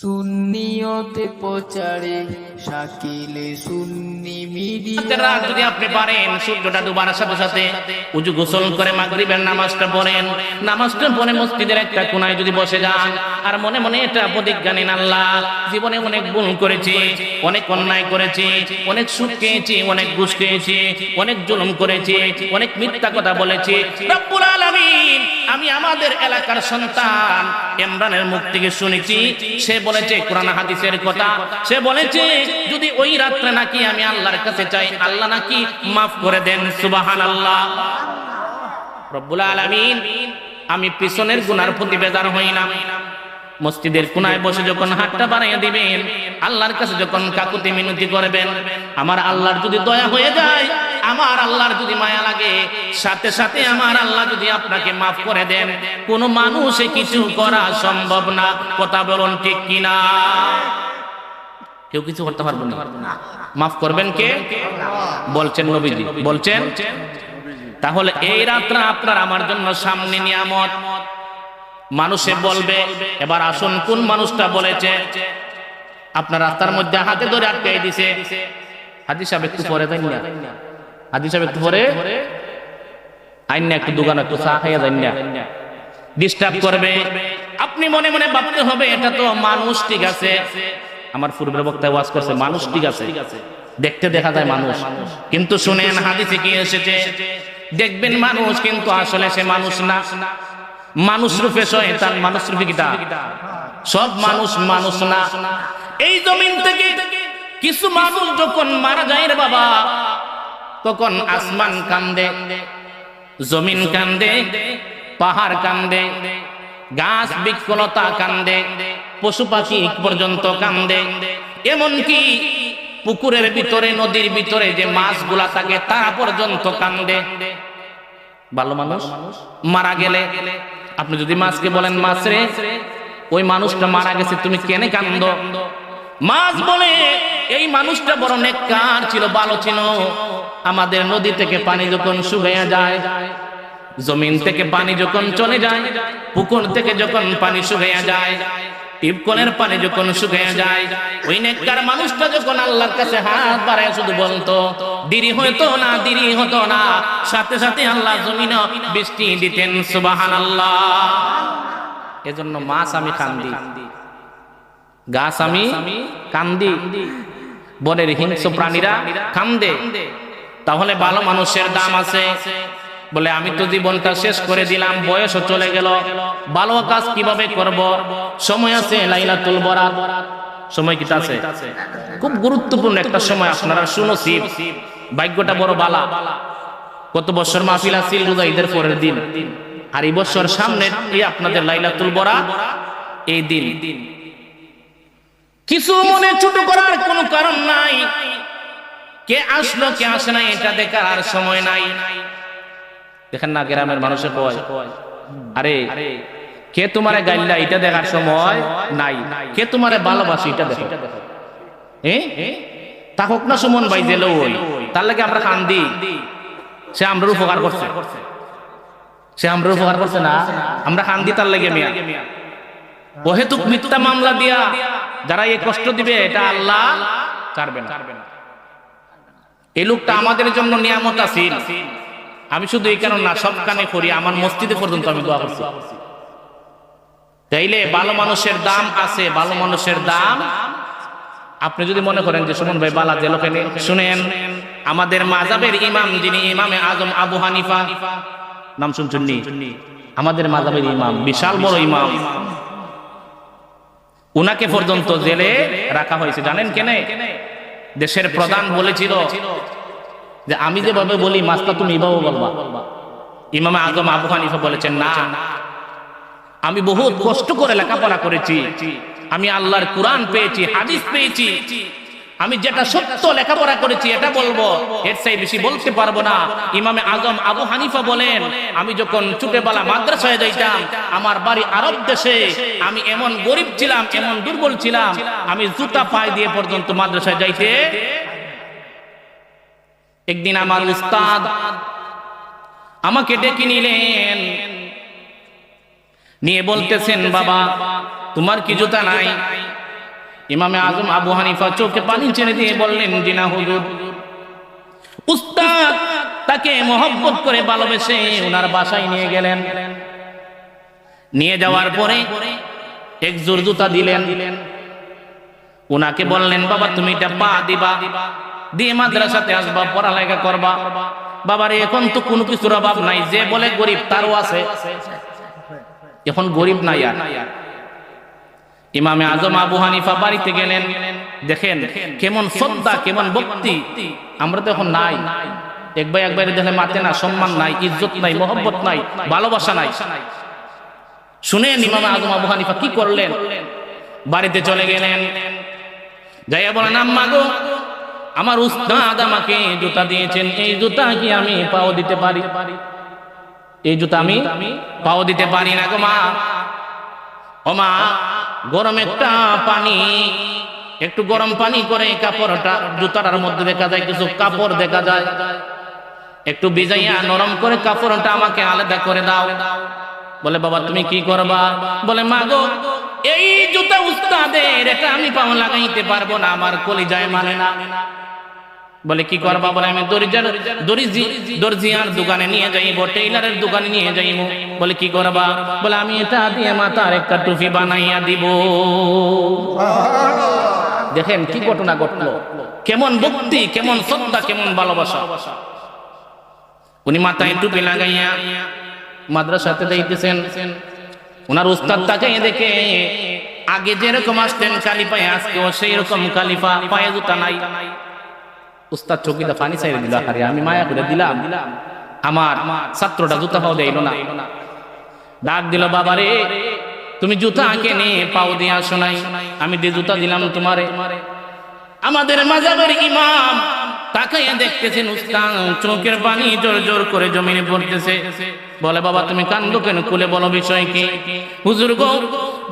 সুন্নিয়তে শাকিলে সুন্নি যদি আপনি পারেন, সূর্যটা সাথে সাথে উজু গোসল করে মাগরিবের নামাজটা পড়েন। নামাজটা পড়ে মসজিদের একটা কোনায় যদি বসে যান, আর মনে মনে এটা প্রতিজ্ঞা নিন আল্লাহ, জীবনে অনেক ভুল করেছি, অনেক অন্যায় করেছি, অনেক সুখ খেয়েছি, অনেক ঘুষ খেয়েছি, অনেক জুলুম করেছি, অনেক মিথ্যা কথা বলেছি। রব্বুল আমি আমাদের এলাকার সন্তান। ইমরানের মুখ থেকে শুনেছি, সে বলেছে, কোরআন হাদিসের কথা। সে বলেছে, যদি ওই রাত্রে নাকি আমি আল্লাহর কাছে চাই, আল্লাহ নাকি মাফ করে দেন, সুবহানাল্লাহ। রব্বুল আলামিন, আমি পিছনের গুনার প্রতি বেজার হই না। মসজিদের কোনায় বসে যখন হাতটা বাড়াইয়া দিবেন, আল্লাহর কাছে যখন কাকুতি মিনতি করবেন, আমার আল্লাহর যদি দয়া হয়ে যায় আমার আল্লাহর যদি মায়া লাগে, সাথে সাথে আমার আল্লাহ যদি আপনাকে মাফ করে দেন, কোনো মানুষে কিছু করা সম্ভব না। কথা বলুন ঠিক কিনা? কেউ কিছু করতে পারব না? মাফ করবেন কে? বলছেন নবীজি। বলছেন? তাহলে এই রাতটা আপনার আমার জন্য সামনে নিয়ামত। মানুষে বলবে, এবার আসুন কোন মানুষটা বলেছে? আপনার রাস্তার মধ্যে হাতে ধরে আটকে দিছে। হাজি সাহেব একটু পরে দেন না। হাজি সাহেব একটু পরে আইন না একটু দোকান একটু চা খাইয়া দেন না ডিস্টার্ব করবে। আপনি মনে মনে ভাবতে হবে এটা তো মানুষ ঠিক আছে। আমার পূর্বের বক্তায় ওয়াজ করছে মানুষ ঠিক আছে। দেখতে দেখা যায় মানুষ। কিন্তু শুনেন হাদিসে কি এসেছে? দেখবেন মানুষ কিন্তু আসলে সে মানুষ না। মানুষ রূপে শয়তান মানুষ রূপে কিটা সব মানুষ মানুষ না। এই জমিন থেকে কিছু মানুষ যখন মারা যায় রে বাবা তখন আসমান কান্দে জমিন কান্দে পাহাড় কান্দে গাছ বৃক্ষলতা কান্দে পশু পাখি পর্যন্ত কান্দে। এমনকি পুকুরের ভিতরে নদীর ভিতরে যে মাছগুলা থাকে তারা পর্যন্ত কান্দে। ভালো মানুষ? মারা গেলে? আপনি যদি মাছকে বলেন মাছ রে ওই মানুষটা মারা গেছে তুমি কেনে কান্দ? মাছ বলে, এই মানুষটা বড় নেককার ছিল, ভালো ছিল। আমাদের নদী থেকে পানি যখন শুকাইয়া যায়, জমিন থেকে পানি যখন চলে যায়, পুকুর থেকে যখন পানি শুকাইয়া যায়, টিপকলের পানি যখন শুকাইয়া যায়, ওই নেককার মানুষটা যখন আল্লাহর কাছে হাত বাড়ায়, শুধু বলতো, দেরি হতো না, দেরি হতো না। সাথে সাথে আল্লাহ জমিন বৃষ্টি দিতেন সুবাহান আল্লাহ এজন্য মাছ আমি কান্দি গাছ আমি কান্দি বনের হিংস্র প্রাণীরা কান্দে। তাহলে ভালো মানুষের দাম আছে। বলে আমি তো জীবনটা শেষ করে দিলাম বয়সও চলে গেল। ভালো কাজ কীভাবে করব? সময় আছে লাইলাতুল বরাত। সময় কি আছে? খুব গুরুত্বপূর্ণ একটা সময় আপনারা শুনো শিব ভাগ্যটা বড় বালা। কত বছর মাহফিল আছিল রোজা ঈদের পরের দিন। আর এই বছর সামনে এই আপনাদের লাইলাতুল বরাত। এই দিন। কিছু মনে ছোট করার কোনো কারণ নাই। কে আসলো, কে আসে নাই, এটা দেখার আর সময় নাই। দেখেন না, গ্রামের মানুষে কয়, আরে, কে তোমারে গাইল্লা এটা দেখার সময় নাই। কে তোমারে ভালোবাসি, এটা দেখো। তা হোক না সুমন ভাই জেলে ওই তার লাগে আমরা কান্দি। সে আমরা উপকার করছে। সে আমরা উপকার করছে না। আমরা কান্দি তার লাগে মিয়া। অহেতুক মিথ্যা মামলা দিয়া যারা এই কষ্ট দিবে, এটা আল্লাহ ছাড়বে না। এই লোকটা আমাদের জন্য নিয়ামত আছিল আমি শুধু এই কারণ না, সব কানে করি, আমার মসজিদে পর্যন্ত আমি দোয়া করছি। তাইলে ভালো মানুষের দাম আছে, ভালো মানুষের দাম। আপনি যদি মনে করেন যে, সুমন ভাই বালা জেলোকে শুনেন, আমাদের মাজাবের ইমাম যিনি ইমামে আজম আবু হানিফা, নাম শুনছেন? আমাদের মাজাবের ইমাম, বিশাল বড় ইমাম। উনাকে পর্যন্ত জেলে রাখা হয়েছে। জানেন কেনে? দেশের প্রধান বলেছিল যে আমি যেভাবে বলি মাস্তা তুমি এভাবে বলবা। ইমামে আজম আবু হানিফা বলেছেন না আমি বহুত কষ্ট করে লেখাপড়া করেছি। আমি আল্লাহর কোরআন পেয়েছি হাদিস পেয়েছি। আমি যেটা সত্য লেখাপড়া করেছি এটা বলব। এর চাই বেশি বলতে পারব না। ইমামে আজম আবু হানিফা বলেন আমি যখন ছোটবেলা মাদ্রাসায় যাইতাম আমার বাড়ি আরব দেশে আমি এমন গরিব ছিলাম এমন দুর্বল ছিলাম আমি জুতা পায়ে দিয়ে পর্যন্ত মাদ্রাসায় যাইতে একদিন আমার উস্তাদ আমাকে ডেকে নিলেন। নিয়ে বলতেছেন বাবা তোমার কি জুতা নাই? ইমামে আজম আবু হানিফা চোখে পানি ছেড়ে দিয়ে বললেন জিনা হুজুর। উস্তাদ তাকে মহব্বত করে ভালোবেসে ওনার বাসায় নিয়ে গেলেন। নিয়ে যাওয়ার পরে এক জোর জুতা দিলেন। ওনাকে বললেন, বাবা, তুমি এটা পা দিবা, দিয়ে মাদ্রাসাতে আসবা, পড়ালেখা করবা। বাবারে, এখন তো কোনো কিছুর অভাব নাই, যে বলে গরিব তারও আছে। এখন গরিব নাই আর। ইমামে আজম আবু হানিফা বাড়িতে গেলেন। দেখেন কেমন শ্রদ্ধা কেমন ভক্তি। আমরা তো এখন নাই। একবার একবার দেখলে মাতে না সম্মান নাই ইজ্জত নাই মোহব্বত নাই ভালোবাসা নাই। শুনেন ইমামে আজম আবু হানিফা কি করলেন? বাড়িতে চলে গেলেন। যাইয়া বলেন আম্মা গো আমার উস্তাদ আমাকে জুতা দিয়েছেন এই জুতা কি আমি পাও দিতে পারি? এই জুতা আমি পাও দিতে পারি না গো মা। ও মা গরম একটা পানি। একটু গরম পানি করে কাপড়টা জুতাটার মধ্যে দেখা যায়, কিছু কাপড় দেখা যায়। একটু ভিজাইয়া নরম করে কাপড়টা আমাকে আলাদা করে দাও। বলে, বাবা, তুমি কি করবা? বলে, মা গো, এই জুতা উস্তাদের, এটা আমি পাও লাগাইতে পারব না, আমার কলিজায় মানে না। বলে, কি করবা? বলে, আমি দর্জার দর্জি দর্জিয়ার দোকানে নিয়ে যাইব, টেইলারের দোকানে নিয়ে যাইব। বলে, কি করবা? বলে, আমি এটা দিয়ে মাথার একটা টুপি বানাইয়া দিব। দেখেন কি ঘটনা ঘটলো। কেমন ভক্তি, কেমন শ্রদ্ধা, কেমন ভালোবাসা। উনি মাথায় টুপি লাগাইয়া মাদ্রাসাতে যাইতেছেন। ওনার উস্তাদ তাকে দেখে, আগে যেরকম আসতেন কালি পায়ে আজকেও সেই রকম কালিফা পায়ে জুতা নাই। উস্তাদ চকিদা পানি চাইরে দিল আরে আমি মায়া করে দিলাম। আমার ছাত্রটা জুতা পাও দেইল না। ডাক দিল বাবা রে তুমি জুতা কেনে পাও দিয়ে আসো নাই? আমি দিয়ে জুতা দিলাম তোমারে। আমাদের মাজাবের ইমাম তাকাইয়া দেখতেছেন উস্তাদ চোখের পানি জোর জোর করে জমিনে পড়তেছে। বলে বাবা তুমি কান্দো কেন? খুলে বলো বিষয় কি? হুজুর গো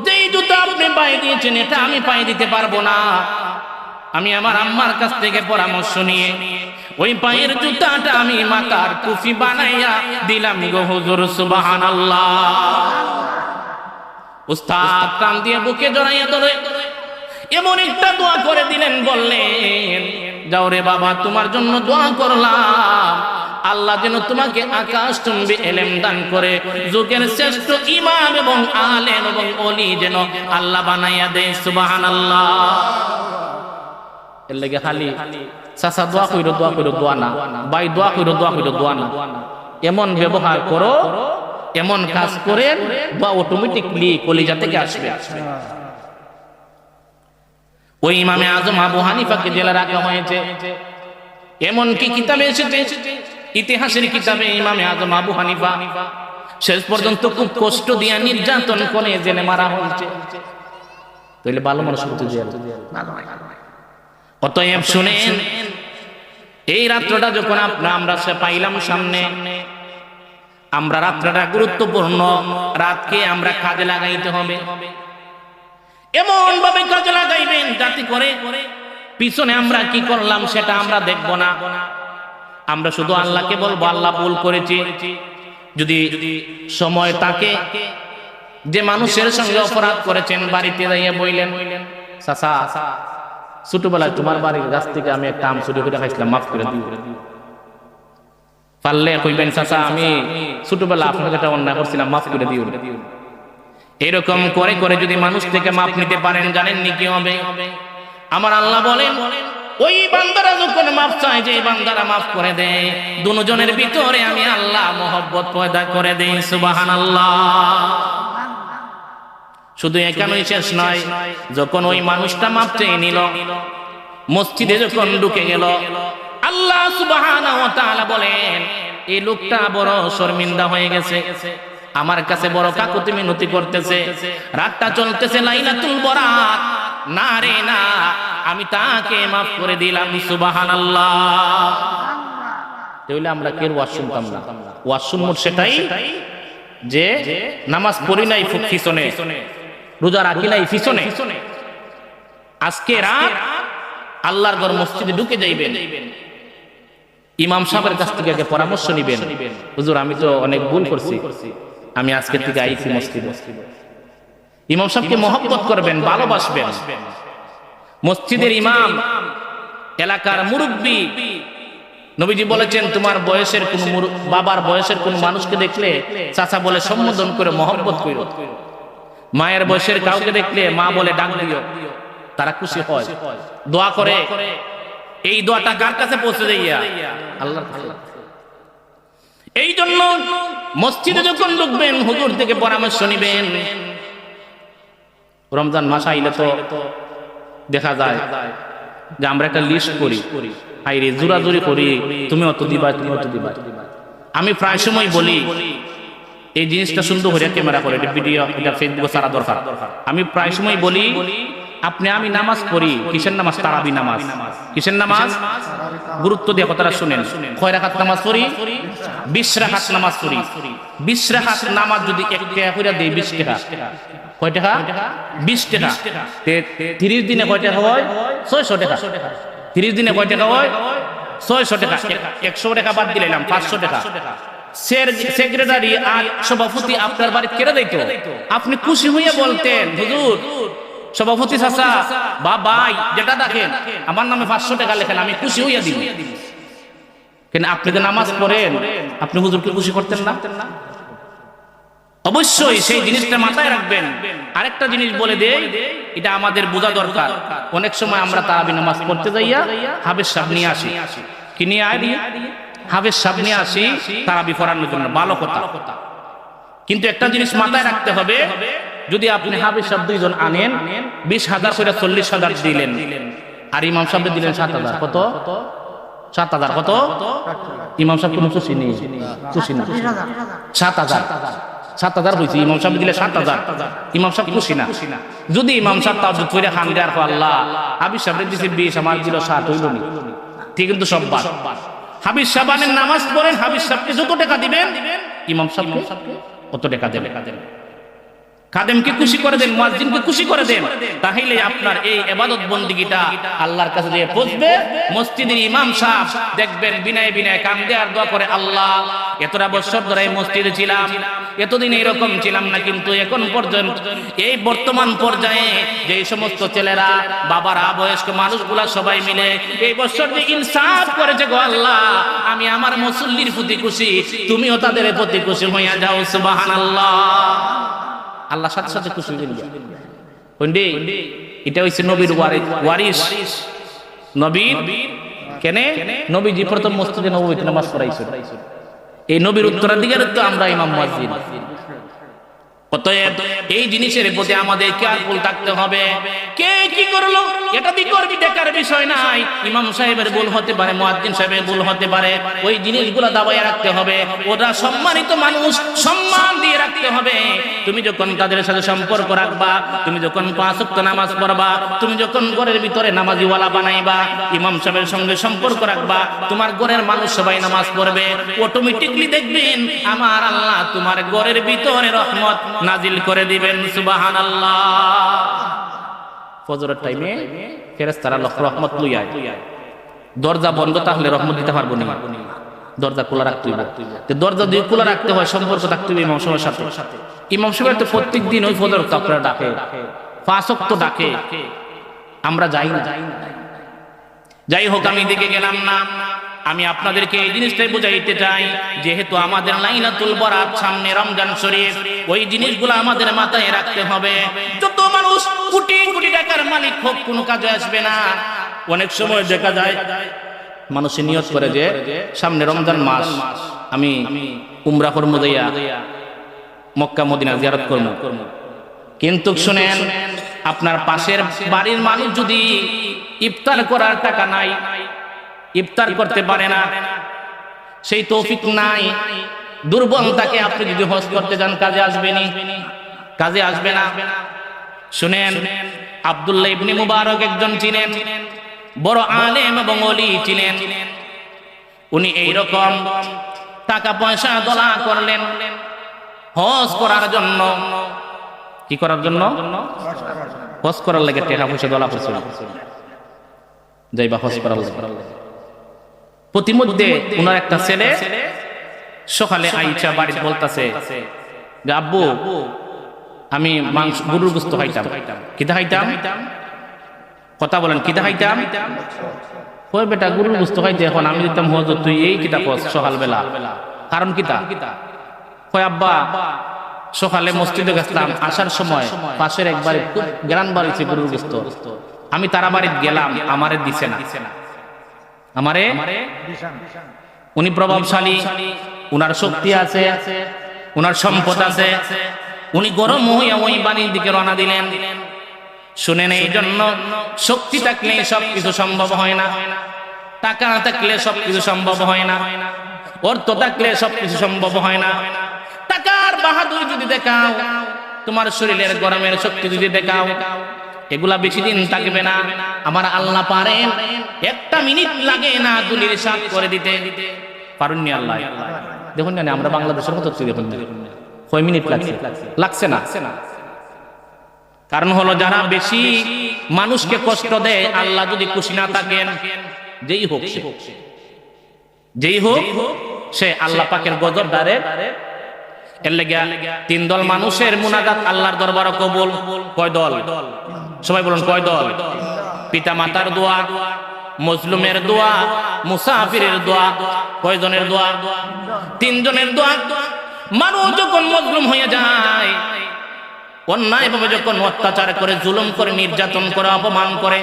যেই জুতা আপনি পায়ে দিয়েছেন এটা আমি পায়ে দিতে পারব না। আমি আমার আম্মার কাছ থেকে পরামর্শ নিয়ে ওই পায়ের জুতাটা আমি মাতার কুফি বানাইয়া দিলাম গো হুজুর, সুবহানাল্লাহ। উস্তাদ কান দিয়ে বুকে জড়াইয়া ধরে, এমন একটা দোয়া করে দিলেন, বললেন, যাও রে বাবা, তোমার জন্য দোয়া করলাম। আল্লাহ যেন তোমাকে আকাশ চুম্বি এলেম দান করে, যুগের শ্রেষ্ঠ ইমাম এবং আলেম এবং অলি যেন আল্লাহ বানাইয়া দেয় সুবাহান আল্লাহ এর লেগে খালি, চাচা, দোয়া কইরো দোয়া কইরো, দোয়া না। বাই দোয়া কইরো দোয়া কইরো, দোয়া না। এমন ব্যবহার করো, এমন কাজ করেন বা অটোমেটিকলি কলিজা থেকে আসবে। ওই ইমামে আজম আবু হানিফাকে জেলে রাখা হয়েছে। এমন কি কিতাবে এসেছে? ইতিহাসের কিতাবে ইমামে আজম আবু হানিফা। শেষ পর্যন্ত খুব কষ্ট দিয়া নির্যাতন করে জেনে মারা হয়েছে। তাহলে ভালো মানুষ হতে জেল অতএব শুনেন, এই রাত্রটা যখন আপনার আমরা সে পাইলাম সামনে, আমরা রাত্রটা গুরুত্বপূর্ণ, রাতকে আমরা কাজে লাগাইতে হবে। এমন ভাবে কাজে লাগাইবেন যাতে করে পিছনে আমরা কি করলাম সেটা আমরা দেখব না। আমরা শুধু আল্লাহকে বলব, আল্লাহ ভুল করেছি। যদি সময় তাকে যে মানুষের সঙ্গে অপরাধ করেছেন, বাড়িতে দাঁড়িয়ে বইলেন, চাচা ছোটবেলায় তোমার বাড়ির গাছ থেকে আমি একটা আম চুরি করে খাইছিলাম, মাফ করে দিও। পারলে কইবেন, চাচা, আমি ছোটবেলা আপনাকে একটা অন্যায় করছিলাম, মাফ করে দিও। এরকম করে করে যদি মানুষ থেকে মাপ নিতে পারেন জানেননি কি হবে? আমার আল্লাহ বলেন, ওই বান্দারা যখন মাপ চায় যে বান্দারা মাফ করে দেয়, দুজনের ভিতরে আমি আল্লাহ মোহব্বত পয়দা করে দেই সুবাহান আল্লাহ শুধু এখানেই শেষ নয় যখন ওই মানুষটা মাপ চেয়ে নিল মসজিদে যখন ঢুকে গেল আল্লাহ তাআলা বলেন এই লোকটা বড় শর্মিন্দা হয়ে গেছে। আমার কাছে বড় কাকুতি মিনতি করতেছে। রাতটা চলতেছে লাইলাতুল বরাত। না রে না আমি তাকে মাফ করে দিলাম সুবহানাল্লাহ। তাহলে আমরা কেউ ওয়াজ শুনতাম না? ওয়াজ শুনমুট সেটাই যে নামাজ পড়ি নাই পিছনে রোজা রাখি নাই পিছনে। আজকে রাত আল্লাহর ঘর মসজিদে ঢুকে যাইবেন। ইমাম সাহেবের কাছ থেকে আগে পরামর্শ নিবেন। হুজুর আমি তো অনেক ভুল করছি। আমি আজকে থেকে আইছি মসজিদে। ইমাম সাহেবকে মহব্বত করবেন ভালোবাসবেন। মসজিদের ইমাম এলাকার মুরব্বী। নবীজি বলেছেন তোমার বয়সের কোন বাবার বয়সের কোন মানুষকে দেখলে চাচা বলে সম্বোধন করে। মহব্বত করো। মায়ের বয়সের কাউকে দেখলে মা বলে ডাক দিও। তারা খুশি হয়। দোয়া করে এই দোয়াটা কার কাছে পৌঁছে যাইয়া আল্লাহর কাছে। এই জন্য মসজিদে যখন ঢুকবেন হুজুর থেকে পরামর্শ নিবেন। রমজান মাস আইলে তো দেখা যায় যে আমরা একটা লিস্ট করি। আইরে জোরাজুরি করি। তুমি অত দিবা তুমি অত দিবা। আমি প্রায় সময় বলি। এই জিনিসটা সুন্দর করে ক্যামেরা করে এটা ভিডিও এটা ফেসবুকে সারা দরকার। আমি প্রায় সময় বলি আপনি আমি নামাজ পড়ি কিসের নামাজ? তারাবি নামাজ। কিসের নামাজ? গুরুত্ব দিয়ে কথাটা শুনেন। কয় রাখাত নামাজ পড়ি? বিশ রাখাত নামাজ পড়ি। বিশ রাখাত নামাজ যদি এক টাকা করে দেই বিশ টাকা। কয় টাকা? বিশ টাকা। তিরিশ দিনে কয় টাকা হয়? ছয়শো টাকা। তিরিশ দিনে কয় টাকা হয়? ছয়শো টাকা। একশো টাকা বাদ দিলাম পাঁচশো টাকা। সেক্রেটারি আর সভাপতি আপনার বাড়ি কেড়ে দিত আপনি খুশি হইয়া বলতেন হুজুর সভাপতি চাচা বা ভাই যেটা দেখেন আমার নামে পাঁচশো টাকা লেখেন আমি খুশি হইয়া দিব। কেন আপনি যে নামাজ পড়েন আপনি হুজুরকে খুশি করতেন না? অবশ্যই সেই জিনিসটা মাথায় রাখবেন। আরেকটা জিনিস বলে দেই এটা আমাদের বোঝা দরকার। অনেক সময় আমরা তারাবি নামাজ পড়তে যাইয়া হাবের নিয়ে আসি। কি নিয়ে আয় হাবের সাপ নিয়ে আসি তারাবি পড়ানোর জন্য ভালো কথা কিন্তু একটা জিনিস মাথায় রাখতে হবে যদি আপনি হাবের সাপ দুইজন আনেন বিশ হাজার করে চল্লিশ হাজার দিলেন। আর ইমাম সাহেব দিলেন সাত হাজার। কত? সাত হাজার। কত? ইমাম সাহেব কোনো খুশি নেই। খুশি না। সাত হাজার। সাত হাজার। হয়েছে ইমাম সাহেব দিলে সাত হাজার। ইমাম সাহেব খুশি না। যদি ইমাম সাহেব তাও করে খান দেওয়ার আল্লাহ হাবিজ সাহেব দিছে বিশ আমার দিল ষাট হইল নি। ঠিক কিন্তু সব বাদ হাবিজ সাহেবানের নামাজ পড়েন হাবিজ সাহেবকে যত টাকা দিবেন? ইমাম সাহেব কত টাকা দেবে খাদেমকে খুশি করে দেন মুয়াজ্জিনকে খুশি করে দেন তাহলে আপনার এই ইবাদত বন্দিগিটা আল্লাহর কাছে দিয়ে পৌঁছবে। মসজিদের ইমাম সাহেব দেখবেন বিনয় বিনয় আর দোয়া করে আল্লাহ এতটা বছর ধরে মসজিদে ছিলাম, এতদিন এরকম ছিলাম না, কিন্তু এখন পর্যন্ত এই বর্তমান পর্যায়ে যে সমস্ত ছেলেরা, বাবারা, বয়স্ক মানুষগুলা সবাই মিলে এই বছর যে ইনসাফ করেছে গো আল্লাহ, আমি আমার মুসল্লির প্রতি খুশি, তুমিও তাদের প্রতি খুশি হইয়া যাও, সুবহানাল্লাহ। আল্লাহ সাথে সাথে খুশি গেল পন্ডি এটা হইছে নবীর ওয়ারিস নবীর কেনে? নবীজি প্রথম মসজিদে নববীতে নামাজ পড়াইছেন। এই নবীর উত্তরাধিকারের তো আমরা ইমাম মুয়াজ্জিন অতএব এই জিনিসের প্রতি আমাদের কেয়ারফুল থাকতে হবে। কে কি করল? এটা দি করবি, দেখার বিষয় নাই। ইমাম সাহেবের ভুল হতে পারে, মুয়াজ্জিন সাহেবের ভুল হতে পারে। ওই জিনিসগুলো দাবায় রাখতে হবে। ওরা সম্মানিত মানুষ, সম্মান দিয়ে রাখতে হবে। তুমি যখন তাদের সাথে সম্পর্ক রাখবা, তুমি যখন পাঁচ ওয়াক্ত নামাজ পড়বা, তুমি যখন ঘরের ভিতরে নামাজিওয়ালা বানাইবা, ইমাম সাহেবের সঙ্গে সম্পর্ক রাখবা, তোমার ঘরের মানুষ সবাই নামাজ পড়বে। অটোমেটিকলি দেখবেন, আমার আল্লাহ তোমার ঘরের ভিতরে রহমত নাজিল করে দিবেন সুবাহান ফজরের টাইমে ফেরেস্তারা লক্ষ রহমত দরজা বন্ধ তাহলে রহমত দিতে পারব না? দরজা খোলা রাখতে হইব। তো দরজা খোলা রাখতে হয়, সম্পর্ক হবে ইমাম সাহেবের সাথে। ইমাম সাহেবের তো প্রত্যেক দিন ওই ফজর ডাকে। পাঁচক তো ডাকে। আমরা যাই না। যাই হোক, আমি দিকে গেলাম না। আমি আপনাদেরকে এই জিনিসটাই বুঝাইতে চাই, যেহেতু আমাদের লাইলাতুল বরাত সামনে রমজান শরীফ ওই জিনিসগুলো আমাদের মাথায় রাখতে হবে। যত মানুষ কোটি কোটি টাকার মালিক হোক, কোনো কাজে আসবে না। অনেক সময় দেখা যায় মানুষের নিয়ত করে যে, সামনে রমজান মাস, আমি উমরা দিয়া, মক্কা মদিনা জিয়ারত কর্ম। কিন্তু শুনেন, আপনার পাশের বাড়ির মানুষ যদি ইফতার করার টাকা নাই, ইফতার করতে পারে না, সেই তৌফিক নাই। দুর্বল তাকে আপনি যদি হজ করতে যান কাজে আসবেনি কাজে আসবে না। শুনেন আব্দুল্লাহ ইবনে মুবারক একজন ছিলেন বড় আলেম এবং অলি ছিলেন উনি এই রকম টাকা পয়সা দলা করলেন হজ করার জন্য। কি করার জন্য? হজ করার লাগে টাকা পয়সা দলা করছিল। যাইবা হজ করার প্রতিমধ্যে ওনার একটা ছেলে সকালে আইচা বাড়িতে বলতাছে যে আব্বু আমি মাংস গরুর গোস্ত খাইতাম। কিতা খাইতাম? কথা বলেন কিতা খাইতাম? কই বেটা গরুর বুঝতে খাইতে এখন আমি দিতাম হজর তুই এই কিতা কস সকালবেলা। কারণ কিতা? কয় আব্বা সকালে মসজিদে গেছিলাম আসার সময় পাশের একবারে খুব গ্রান বাড়িছে গরুর বুঝতো আমি তারা বাড়িতে গেলাম আমারে দিছে না। আমারে উনি প্রভাবশালী উনার শক্তি আছে উনার সম্পদ আছে। উনি গরম হইয়া ওই বাড়ির দিকে রওনা দিলেন। শুনেন এই জন্য শক্তি থাকলে সবকিছু সম্ভব হয় না। টাকা না থাকলে সবকিছু সম্ভব হয় না। অর্থ থাকলে সবকিছু সম্ভব হয় না। টাকার বাহাদুর যদি দেখাও তোমার শরীরের গরমের শক্তি যদি দেখাও এগুলা বেশি দিন থাকবে না। আমার আল্লাহ পারেন, একটা মিনিট লাগে না দুলির সাপ করে দিতে। পারুননি আল্লাহ? দেখুন না, আমরা বাংলাদেশের মতো দেখুন কয় মিনিট লাগছে? লাগছে না। কারণ হলো যারা বেশি মানুষকে কষ্ট দেয়, আল্লাহ যদি খুশি না থাকেন, যেই হোক যেই হোক, সে আল্লাহ পাকের গজব ডারে এর লেগা তিন দল মানুষের মুনাজাত আল্লাহর দরবার কবুল। কয় দল? সবাই বলুন, কয় দল? পিতা মাতার দোয়া, মজলুমের দোয়া, মুসাফিরের দোয়া, কয়জনের দোয়া? তিনজনের দোয়া। মানুষ যখন মজলুম হয়ে যায় অন্যায় ভাবে যখন অত্যাচার করে, জুলুম করে, নির্যাতন করে, অপমান করে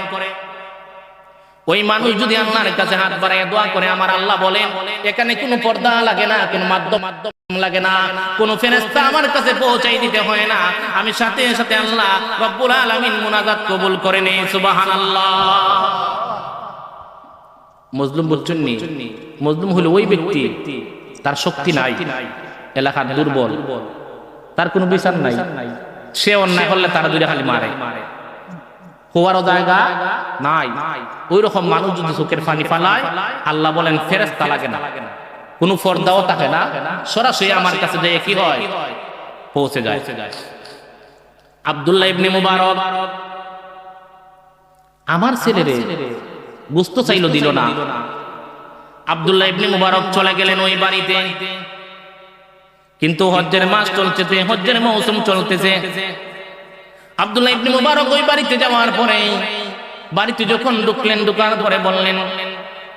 ওই মানুষ যদি আল্লাহর কাছে হাত বাড়ায় দোয়া করে, আমার আল্লাহ বলেন, এখানে কোনো পর্দা লাগে না, কোনো মাধ্যম মাধ্যম লাগে না, কোনো ফেরেশতা আমার কাছে পৌঁছাই দিতে হয় না। আমি সাথে সাথে আল্লাহ রব্বুল আলামিন মুনাজাত কবুল করে নেই, সুবহানাল্লাহ। মজলুম বলছেন নি, মজলুম হলো ওই ব্যক্তি, তার শক্তি নাই, এলাকা দুর্বল, তার কোনো বিচার নাই, সে অন্যায় করলে তারা দুইটা খালি মারে মারে। হওয়ারও জায়গা নাই। ওই রকম মানুষ যদি চোখের পানি ফালায় আল্লাহ বলেন ফেরেস্তা লাগে না। কোনো ফর্দাও থাকে না। সরাসরি আমার কাছে যে কি হয়? পৌঁছে যায়। আব্দুল্লাহ ইবনে মুবারক আমার ছেলেরে বুঝতে চাইলো দিল না। আব্দুল্লাহ ইবনে মুবারক চলে গেলেন ওই বাড়িতে। কিন্তু হজ্জের মাস চলতেছে হজ্জের মৌসুম চলতেছে। আব্দুল্লাহ ইবনে মুবারক ওই বাড়িতে যাওয়ার পরে, বাড়িতে যখন ঢুকলেন দোকান পরে বললেন,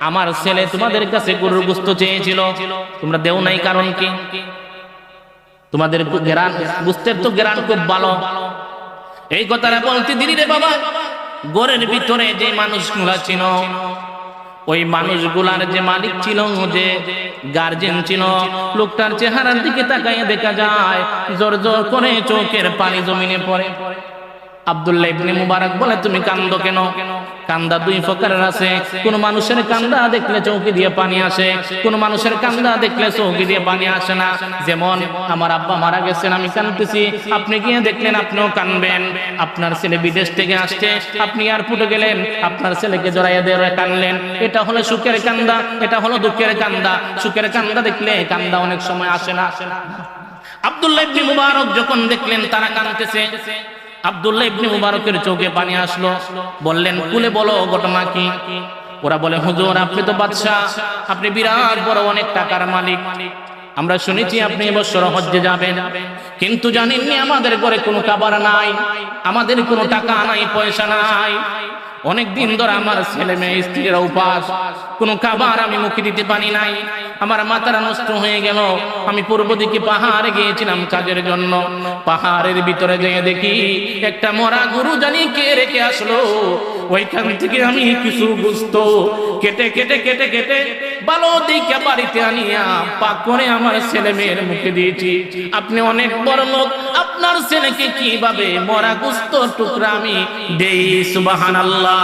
আমার ছেলে তোমাদের কাছে গরুর গোস্ত চেয়েছিল, তোমরা দেও নাই কারণ কি? তোমাদের গেরান, গোস্তের তো গেরান খুব ভালো। এই কথাটা বলতে দিলি রে বাবা গরের ভিতরে যে মানুষগুলা ছিল ওই মানুষগুলার যে মালিক ছিল, যে গার্জেন ছিল, লোকটার চেহারার দিকে তাকাইয়া দেখা যায়, জোর জোর করে চোখের পানি জমিনে পড়ে। আব্দুল্লাহ ইবনে মুবারক বলে, তুমি কান্দো কেন? কান্দা দুই প্রকারের আছে। কোন মানুষের কান্দা দেখলে চৌকি দিয়ে পানি আসে, কোন মানুষের কান্দা দেখলে চৌকি দিয়ে পানি আসে না। যেমন, আমার আব্বা মারা গেছেন, আমি কান্দতেছি আপনি গিয়ে দেখলেন আপনিও কানবেন। আপনার ছেলে বিদেশ থেকে আসছে, আপনি এয়ারপোর্টে গেলেন, আপনার ছেলেকে জড়াইয়া দিয়ে কানলেন। এটা হলো সুখের কান্দা, এটা হলো দুঃখের কান্দা। সুখের কান্দা দেখলে কান্দা অনেক সময় আসে না। আব্দুল্লাহ ইবনে মুবারক যখন দেখলেন তারা কাঁদতেছে আব্দুল্লাহ ইবনে মুবারকের চোখে পানি আসলো। বললেন, কুলে বলো, ঘটনা কি? ওরা বলে, হুজুর, আপনি তো বাদশাহ। আপনি বিরাট বড় অনেক টাকার মালিক। আমরা শুনেছি আপনি এবছর হজ্জে যাবেন। কিন্তু জানেননি আমাদের ঘরে কোনো খাবার নাই, আমাদের কোনো টাকা নাই, পয়সা নাই। অনেক দিন ধরে আমার ছেলে মেয়ে, স্ত্রীরা উপাস। কোনো খাবার আমি মুখে দিতে পারি নাই। আমার মাথাটা নষ্ট হয়ে গেল। আমি পূর্ব দিকে পাহাড়ে গিয়েছিলাম কাজের জন্য। পাহাড়ের ভিতরে যেয়ে দেখি একটা মরা গরু জানি কে রেখে আসলো। ওইখান থেকে আমি কিছু বুঝতো। কেটে কেটে কেটে কেটে ভালো দিকে বাড়িতে আনিয়া পাক করে আমার ছেলে মেয়ের মুখে দিয়েছি। আপনি অনেক বড় লোক, আপনার ছেলেকে কীভাবে মরা গুস্ত টুকরা আমি দেই? সুবহানাল্লাহ।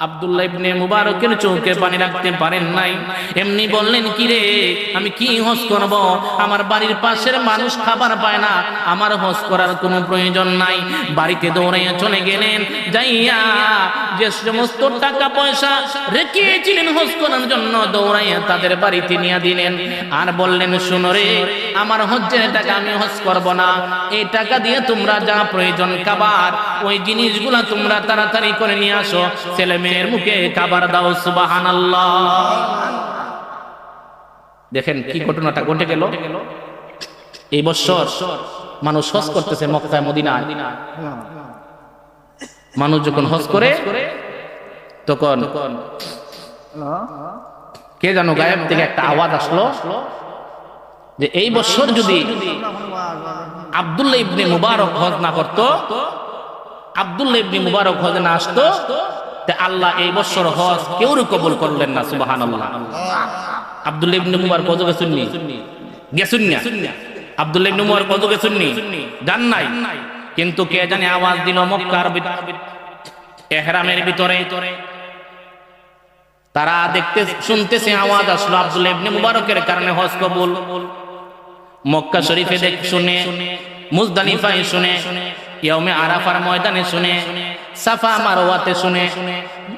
আব্দুল্লাহ মুবারকের চোখে পানি রাখতে পারেন নাই। এমনি বললেন, কি রে, আমি কি হজ করব? আমার বাড়ির পাশের মানুষ খাবার পায় না। আমার হজ করার কোনো প্রয়োজন নাই। বাড়িতে দৌড়াইয়া চলে গেলেন। যাইয়া যে সমস্ত টাকা পয়সা রেখেছিলেন হজ করার জন্য, দৌড়াইয়া তাদের বাড়িতে নিয়ে দিলেন। আর বললেন, শুনো রে, আমার হজ্জের টাকা আমি হজ করব না। এই টাকা দিয়ে তোমরা যা প্রয়োজন খাবার, ওই জিনিসগুলা তোমরা তাড়াতাড়ি করে নিয়ে আসো। ছেলে মেয়ের মুখে খাবার দাও সুবাহান দেখেন কি ঘটনাটা ঘটে গেল। এই বছর মানুষ হজ করতেছে মক্কায়, মদিনায়। মানুষ যখন হজ করে, তখন কে জানো গায়েব থেকে একটা আওয়াজ আসলো যে এই বছর যদি আব্দুল্লাহ ইবনে মুবারক হজ না করতো, আব্দুল্লাহ ইবনে মুবারক হজ না আসতো আল্লাহ এই বছর হজ কেউ কবুল করলেন না, সুবহানাল্লাহ। আব্দুল্লাহ ইবনে মুবারক হজ গেছেন নি গেছেন না? আব্দুল্লাহ ইবনে মুবারক হজ গেছেন জান নাই? কিন্তু কে জানে আওয়াজ দিল মক্কার এহরামের ভিতরে। তারা দেখতে শুনতেছে আওয়াজ আসলো আব্দুল ইবনে মুবারকের কারণে হজ কবুল। মক্কা শরীফে দেখ শুনে, মুজদালিফায় শুনে ইয়মে আরাফার ময়দানে শুনে সাফা মারওয়াতে শুনে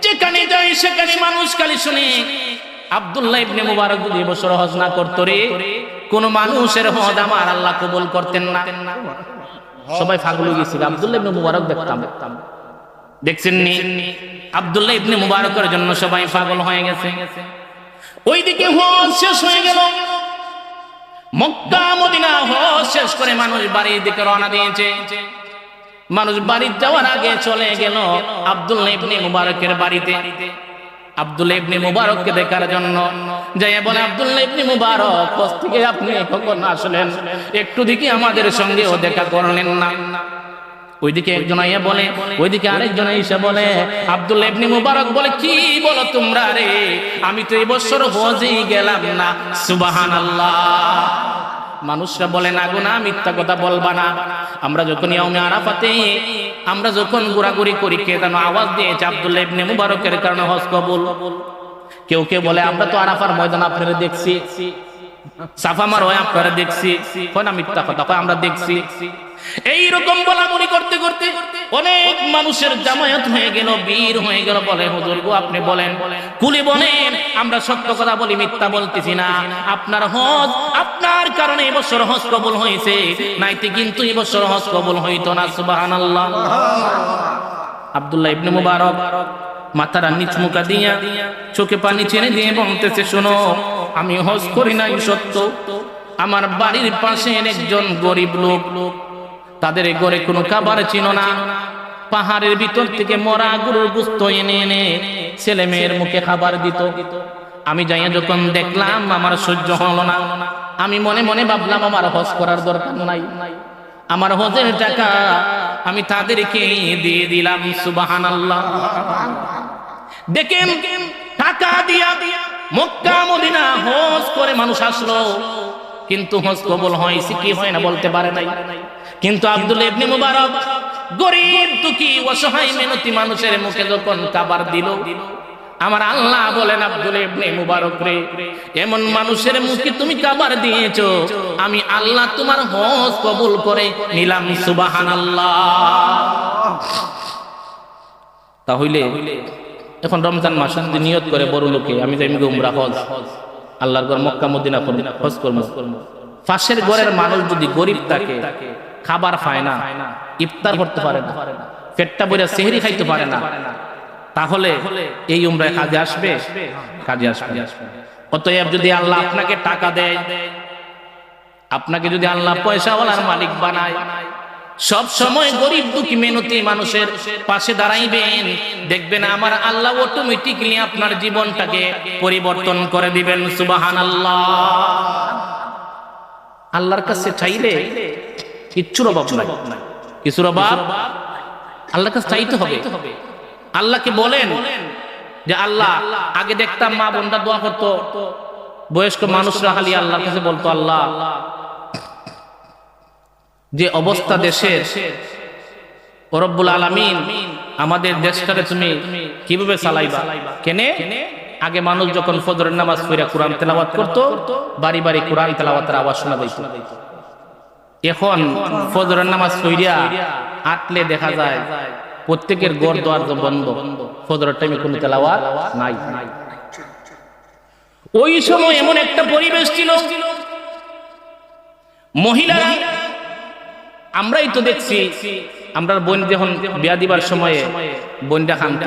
যেখানে যাই সেখানে মানুষ খালি শুনে। আব্দুল্লাহ ইবনে মুবারক যদি এবছর হজ না করতো রে। কোন মানুষের হজ আমার আল্লাহ কবুল করতেন না। সবাই ফাগল গেছিল। আব্দুল্লাহ ইবনে মুবারক দেখতাম। দেখছেন নি আব্দুল্লাহ ইবনে মুবারকের জন্য সবাই পাগল হয়ে গেছে। ওইদিকে হজ শেষ হয়ে গেল। মক্কা মদিনা হজ শেষ করে মানুষ বাড়ির দিকে রওনা দিয়েছে। মানুষ বাড়ির যাওয়ার আগে চলে গেল আব্দুল ইবনে মুবারকের বাড়িতে। আব্দুল্লাহ ইবনে মুবারককে দেখার জন্য। যাই বলে, আব্দুল ইবনে মুবারক হজ থেকে আপনি কখন আসলেন? একটু দিকে আমাদের সঙ্গেও দেখা করলেন না। ওইদিকে একজন আইয়া বলে, ওইদিকে আরেকজন এসে বলে, আব্দুল ইবনে মুবারক বলে, কি বলো তোমরা রে? আমি তো এই বছর হজেই গেলাম না। সুবহানাল্লাহ। মানুষরা বলে, না গো না, মিথ্যা কথা বলবা না। আমরা যখন ইয়াউমে আরাফাতে, আমরা যখন ঘোরাঘুরি করি, কে যেন আওয়াজ দিয়েছে আব্দুল্লাহ ইবনে মুবারকের কারণে হজ কবুল? কেউ কেউ বলে, আমরা তো আরাফার ময়দান আপনারা দেখছি। সাফা মার হয় আপনারা দেখছি। কয়, না, মিথ্যা কথা। কয়, আমরা দেখছি। এই রকম বলা বলি করতে করতে অনেক মানুষের জামায়াত হয়ে গেল, বীর হয়ে গেল, বলে, হুজুর গো, আপনি বলেন, কুলি বলেন, আমরা সত্য কথা বলি, মিথ্যা বলতেছি না। আপনার হজ আপনার কারণে এবছর হজ কবুল হয়েছে। নাইতে কিন্তু এবছর হজ কবুল হইতো না, সুবহানাল্লাহ। আব্দুল্লাহ ইবনে মুবারক মাথার নিচ মুখা দিয়া চোখে পানি ছেড়ে দিয়ে বলতেছে, শোনো, আমি হজ করি নাই, সত্য। আমার বাড়ির পাশে একজন গরিব লোক তাদের ঘরে কোনো খাবার ছিল না। পাহাড়ের ভিতর থেকে মরা গরুর গুস্ত এনে এনে ছেলে মেয়ের মুখে খাবার দিত। আমি যাইয়া যখন দেখলাম, আমার সহ্য হলো না। আমি মনে মনে ভাবলাম, আমার হজ করার দরকার নাই। আমার হজের টাকা আমি তাদেরকে দিয়ে দিলাম সুবাহান আল্লাহ দেখেন টাকা দিয়া দিয়া মক্কা, মদিনা হজ করে মানুষ আসলো। কিন্তু হজ কবল হয়েছে কি হয় না বলতে পারে নাই। কিন্তু আব্দুল ইবনে মুবারক গরিব দুঃখী অসহায় মেহনতি মানুষের মুখে যখন খাবার দিল, আমার আল্লাহ বলেন, আব্দুল ইবনে মুবারক রে, এমন মানুষের মুখে তুমি খাবার দিয়েছ, আমি আল্লাহ তোমার হজ কবুল করে নিলাম, সুবহানাল্লাহ। তাহলে এখন রমজান মাস নিয়ত করে বড় লোকে, আমি যাই উমরা হজ, আল্লাহর ঘর মক্কা, মদিনা করব হজ করব। পাশের ঘরের মানুষ যদি গরিব থাকে খাবার পায় না ইফতার করতে পারে না পেটটা বইরা সেহরি খাইতে পারে না তাহলে এই উমরায় কাজে আসবে? কাজে আসবে অতএব যদি আল্লাহ আপনাকে টাকা দেয় আপনাকে যদি আল্লাহ পয়সাওয়ালার মালিক বানায় সব সময় গরিব দুঃখী মেনতি মানুষের পাশে দাঁড়াইবেন দেখবেন আমার আল্লাহ অটোমেটিকলি আপনার জীবনটাকে পরিবর্তন করে দিবেন সুবাহান আল্লাহ আল্লাহর কাছে চাইলে কিচ্ছুর অভাব নাই। কিছুর অভাব আল্লাহর কাছে চাইতে হবে। আল্লাহকে বলেন যে আল্লাহ আগে দেখতাম মা বোনটা দোয়া করতো। বয়স্ক মানুষরা খালি আল্লাহর কাছে বলতো আল্লাহ। যে অবস্থা দেশের রব্বুল আলামিন আমাদের দেশটারে তুমি কীভাবে চালাইবা? কেনে? আগে মানুষ যখন ফজরের নামাজ পড়া কোরআন তেলাওয়াত করত, বাড়ি বাড়ি কোরআন তেলাওয়াতের আওয়াজ শোনা যাইত। এখন ফজরের নামাজ পড়িয়া আটলে দেখা যায় প্রত্যেকের গড় দোয়ার বন্ধ, ফজরের টাইমে কোনো তেলাওয়াত নাই। ওই সময় এমন একটা পরিবেশ ছিল, মহিলারা, আমরাই তো দেখছি আমরা বোন যখন বিয়া দিবার সময়ে বোনটা খান্ত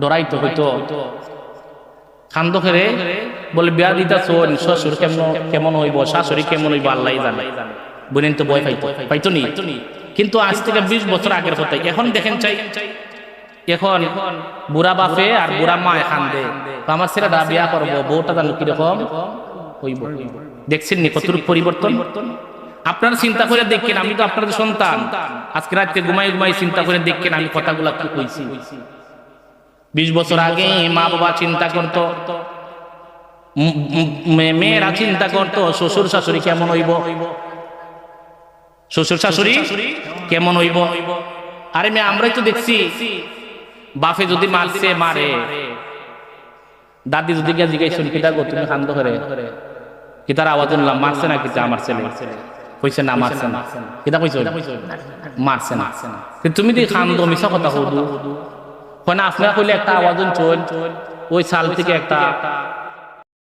ডরাইতো হইতো খান্দ খেরে বলে বিয়া দিতা শোন শ্বশুর কেমন কেমন হইব? শাশুড়ি কেমন হইব? আল্লাহ জানে। বোনেন তো ভয় পাইতো। পাইতো নি? কিন্তু আজ থেকে বিশ বছর আগের কথা এখন দেখেন চাই এখন বুড়া বাপে আর বুড়া মা এখান দে আমার ছেলেটা বিয়া করব বউটা জানো কীরকম হইব। দেখছেন নি কত পরিবর্তন? আপনারা চিন্তা করে দেখেন আমি তো আপনাদের সন্তান। আজকে রাত্রে ঘুমাই ঘুমাই চিন্তা করে দেখেন আমি কথাগুলা কি কইছি। বিশ বছর আগে মা বাবা চিন্তা করতো মেয়েরা চিন্তা করতো শ্বশুর শাশুড়ি কেমন হইব? শ্বশুর শাশুড়ি কেমন হইব? আরে মেয়ে আমরাই তো দেখছি। বাপে যদি মারছে মারে। দাদি যদি গিয়ে জিজ্ঞাসা কিতা গো তুমি কান্দ করে কিতার আওয়াজ শুনলাম মারছে না কিতা আমার ছেলে কইছে না মারছে না। কিতা কইছো মারছে না। কিন্তু তুমি দি খান্দ মিছা কথা হুদু আপনারা কইলে একটা আওয়াজ চল ওই সাল থেকে একটা